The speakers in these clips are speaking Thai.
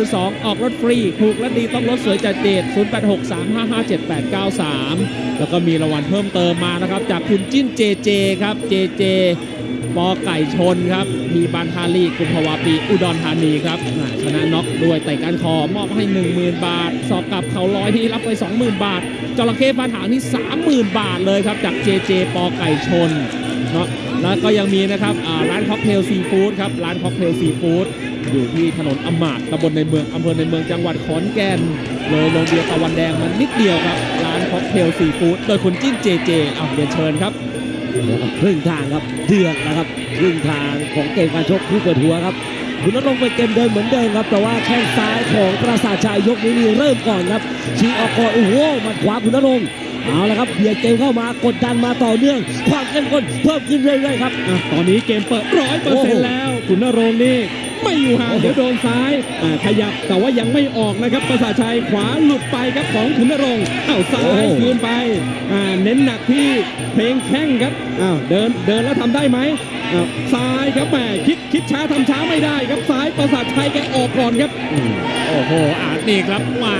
คือ2ออกรถฟรีถูกและดีต้องรถสวยจัดเจด0863557893 แล้วก็มีรางวัลเพิ่มเติมมานะครับ จากคุณจิ้นเจเจครับเจเจปอไก่ชนครับทีบานทาลีกุมภาวาปี อุดรธานีครับชนะน็อกด้วยไต่การคอมอบให้ 10,000 บาท สอบกับเขาร้อยที่รับไป 20,000 บาทจระเข้ฟาดหางนี่30,000 บาทเลยครับ จากเจเจปอไก่ชน แล้วก็ยังมีนะครับร้านค็อกเทลซีฟู้ดครับร้านค็อกเทลซีฟู้ดอยู่ที่ถนนอมาตตำบลในเมืองอำเภอในเมืองจังหวัดขอนแก่นเลยโรงเบียร์ตะวันแดงมันนิดเดียวครับร้านค็อกเทลซีฟู้ดโดยคุณจิ้นเจเจเอาเรียนเชิญครับครึ่งทางครับเดือดนะครับครึ่งทางของเกมการชกคู่เปิดหัวครับคุณนรงค์เป็นเกมเดินเหมือนเดิมครับ แต่ว่าแข้งซ้ายของปราสาทชายยกนี้เริ่มก่อนครับชิงออกก่อนโอ้โหหมัดขวาคุณนรงค์ เอาละครับเบียดเกมเข้ามากดดันมาต่อเนื่อง ความเข้มข้นเพิ่มขึ้นเรื่อยๆครับ อะตอนนี้เกมเปิดร้อยเปอร์เซ็นต์แล้วคุณนรงค์นี่ไม่อยู่ห่างโอ้โหเดี๋ยวโดนซ้ายอ่าขยับแต่ว่ายังไม่ออกนะครับประสาทชัยขวาหลุดไปครับของคุณนรงค์อ้าวซ้ายคืนไปอ่าเน้นหนักที่เพลงแข้งครับอ้าวเดินเดินแล้วทำได้ไหมอ้าวซ้ายครับแหมคิดคิดช้าทำช้าไม่ได้ครับซ้ายประสาทชัยแกออกก่อนครับโอ้โหอาจนี่ครับมา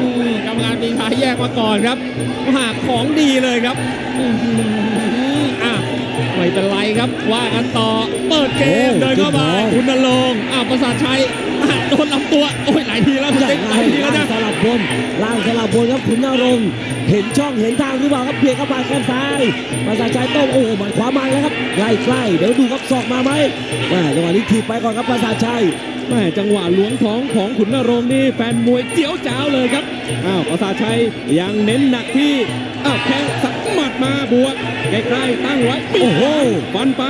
อืมกรรมการปีชายแยกมาก่อนครับหากของดีเลยครับอื้อหืออะไม่เป็นไรครับว่ากันต่อเปิดเกมโอ้เดินเข้ามาจุดทองคุณนรงค์อะประสาทชัยอะโดนลำตัวโอ้ยหลาย ทีแล้วคุณยัติ๊กงหไงลายทีแล้วล่างนะสลับบนล่างสลับบนครับคุณนรงค์เห็นช่องเห็นทางหรือเปล่าครับเบียดเข้ามาแข้งซ้ายประสาทชายโต้งโอ้โหหมัดขวามาแล้วครับใกล้ๆเดี๋ยวดูครับศอกมาไหมแม่จังหวะนี้ถีบไปก่อนครับประสาทชัยแม่จังหวะล้วงท้องของขุนนรงค์นี่แฟนมวยเจียวจ้าวเลยครับอ้าวประสาทชัยยังเน้นหนักที่อ้าวแข้ง สักหมัดมาบวกใกล้ๆตั้งไว้ปิดโอ้โหฟันไป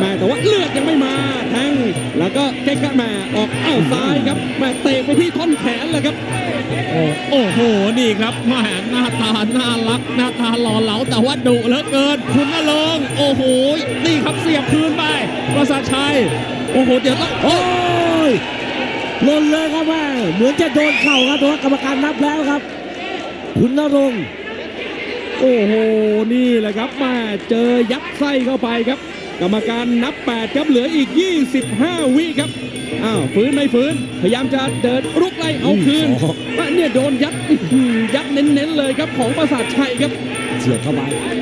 แม่แต่ว่าเลือดยังไม่มาแทงแล้วก็ใกล้ๆแม่ออกอ้าวซ้ายครับแม่เตะไปที่ท่อนแขนเลยครับโอ้โอ้โหนี่ครับแหมาหน้าตาน่ารักหน้าตาหล่อเหลาแต่ว่าดุเหลือเกินคุณนรงค์โอ้โหนี่ครับเสียบคืนไปประสาทชัยโอ้โหเดี๋ยวต้องโอ้ยหล่นเลยครับแม่เหมือนจะโดนเข่าครับแต่ว่ากรรมการนับแล้วครับ คุณนรงค์ โอ้โห นี่แหละครับแม่เจอยัดไส้เข้าไปครับ กรรมการนับ 8 ครับเหลืออีก 25 วิครับ อ้าวฟื้นไม่ฟื้น พยายามจะเดินรุกไล่เอาคืนอืมสองอะเนี่ยโดนยัดอื้อหือยัดเน้นๆเลยครับของประสาทชัยครับ เสียบเข้าไปเอา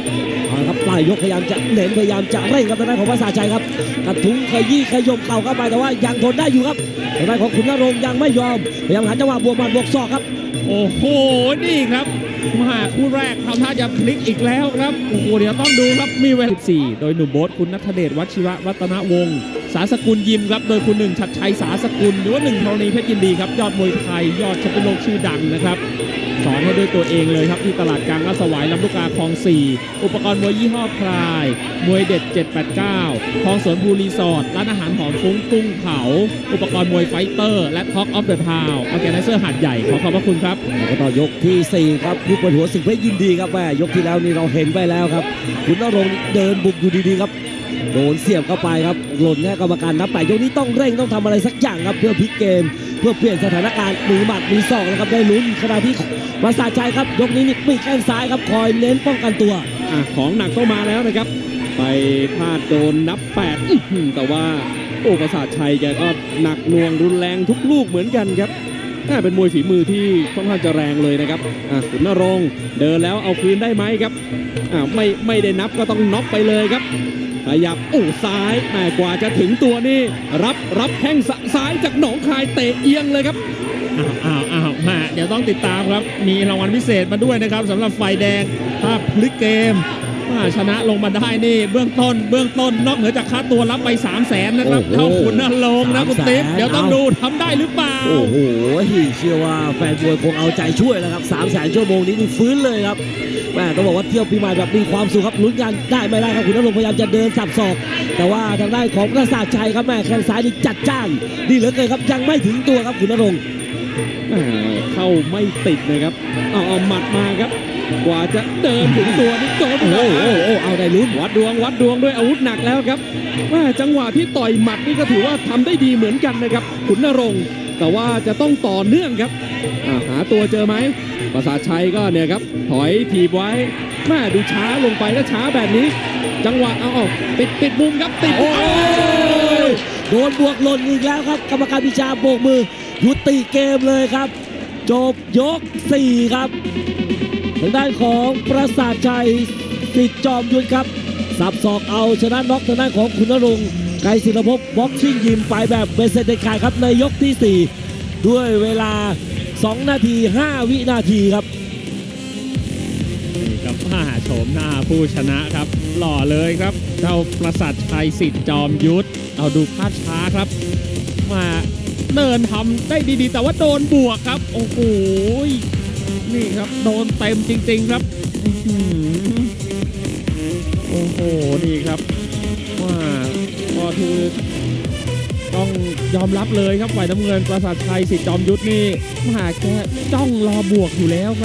ละ ครับปลายยกพยายามจะเน้นพยายามจะเร่งครับทางด้านของภาษาชัยครับกระทุ้งขยี้ขยมเข่าเข้าไปแต่ว่ายังทนได้อยู่ครับทางด้านของคุณนรงค์ยังไม่ยอมพยายามหาจังหวะบวกหมัดบวกศอกครับ โอ้โหนี่ครับมาคู่แรกทำท่าจะพลิกอีกแล้วครับโอ้โหเดี๋ยวต้องดูครับมีเวลา14 โดยหนุ่มโบ๊ทคุณนัทเดชวัชิระรัตนวงศ์สาสกุลยิมครับโดยคุณหนึ่งชัดชัยสาสกุลหรือว่าหนึ่งธรณีเพชรยินดีครับยอดมวยไทยยอดแชมเปี้ยนโลกชื่อดังนะครับ สอนให้ด้วยตัวเองเลยครับที่ตลาดกลางลาดสวายลำลูกกาคลอง 4 อุปกรณ์มวยยี่ห้อพลาย มวยเด็ด 789คลองสวนภูรีสอร์ทร้านอาหารหอมฟุ้งกุ้งเผา อุปกรณ์มวยไฟเตอร์ และท็อกออฟเดอะทาวออแกไนเซอร์หาดใหญ่ขอขอบพระคุณครับแล้วก็ต่อยกที่ 4 ครับผู้เปิดหัวสิงห์เพชรยินดีครับแม่ยกที่แล้วนี่เราเห็นไปแล้วครับ คุณนรงค์เดินบุกอยู่ดีๆครับ โดนเสียบเข้าไปครับหล่นแค่กรรมการนับไปยกนี้ต้องเร่งต้องทำอะไรสักอย่างครับเพื่อพลิกเกม เพื่อเปลี่ยนสถานการณ์มีหมัดมีศอกนะครับได้ลุ้นขณะที่ประสาทชัยครับ ยกนี้นี่มีแข้งซ้ายครับคอยเน้นป้องกันตัวอะของหนักก็มาแล้วนะครับ ไปพลาดโดนนับแปดแต่ว่าโอ้ประสาทชัยแกก็หนักหน่วงรุนแรงทุกลูกเหมือนกันครับน่าเป็นมวยฝีมือที่ค่อนข้างจะแรงเลยนะครับอะขุนนรงเดินแล้วเอาคืนได้ไหมครับอะไม่ไม่ได้นับก็ต้องน็อกไปเลยครับ ขยับโอ้ซ้ายแม่กว่าจะถึงตัวนี่รับรับแข้งซ้ายจากหนองคายเตะเอียงเลยครับอ้าวอ้าวอ้าวมาเดี๋ยวต้องติดตามครับ มีรางวัลพิเศษมาด้วยนะครับสำหรับไฟแดงถ้าพลิกเกม ชนะลงมาได้นี่เบื้องต้น เบื้องต้นนอกเหนือจากค่าตัวรับไป 3 0 0แสนนะครับโอ้โหเท่าขุนนรงค์นะคุณติ๊บ300,000เดี๋ยวต้องดูทำได้หรือเปล่า โอ้โหเชื่อว่าแฟนมวยคงเอาใจช่วยแล้วครับ3 0 0แสนชั่วโมงนี้นี่ฟื้นเลยครับแม่ต้องบอกว่าเที่ยวปีใหม่แบบมีความสุขครับลุ้นกันได้ไม่ได้ครับคุณนรงค์พยายามจะเดินสับศอก แต่ว่าทางด้านของประสาทชัยครับแม่แข้งซ้ายนี่จัดจ้านดีเหลือเกินครับยังไม่ถึงตัวครับคุณนรงค์แหม่เข้าไม่ติดนะครับเอาเอาหมัดมาครับ กว่าจะเดินถึงตัวนี่โดนโอ้โหเข้าโอ้โหโอ้โหเอาได้ลุ้นวัดดวงวัดดวงด้วยอาวุธหนักแล้วครับแม่จังหวะที่ต่อยหมัดนี่ก็ถือว่าทำได้ดีเหมือนกันนะครับขุนนรงค์แต่ว่าจะต้องต่อเนื่องครับอ่าหาตัวเจอไหมประสาทชัยก็เนี่ยครับถอยถีบไว้แม่ดูช้าลงไปแล้วช้าแบบนี้ จังหวะเอาออกติดติดมุมครับติดโอ้ยโดนบวกหล่นอีกแล้วครับ กรรมการพิชาโบกมือยุติเกมเลยครับ จบยก 4 ครับทางด้านของประสาทชัยสิทธิ์จอมยุทธครับ สับศอกเอาชนะน็อกทางด้านของคุณนรงค์ไกรศิลภพบ็อกซิ่งยิมไปแบบเบสเซตเด็ดขาดครับในยกที่ 4 ด้วยเวลา 2 นาที 5 วินาทีครับนี่ครับห้าโฉมหน้าผู้ชนะครับ หล่อเลยครับเจ้าประสัทชัยสิทธิ์จอมยุทธเอาดูภาพช้าครับ มาเดินทำได้ดีๆ แต่ว่าโดนบวกครับ โอ้โห นี่ครับโดนเต็มจริง ๆครับโอ้โหนี่ครับว่าก็คือต้องยอมรับเลยครับฝ่ายน้ำเงินประสาทชัยสิทธิ์จอมยุทธนี่มาแกจ้องรอบวกอยู่แล้วครับ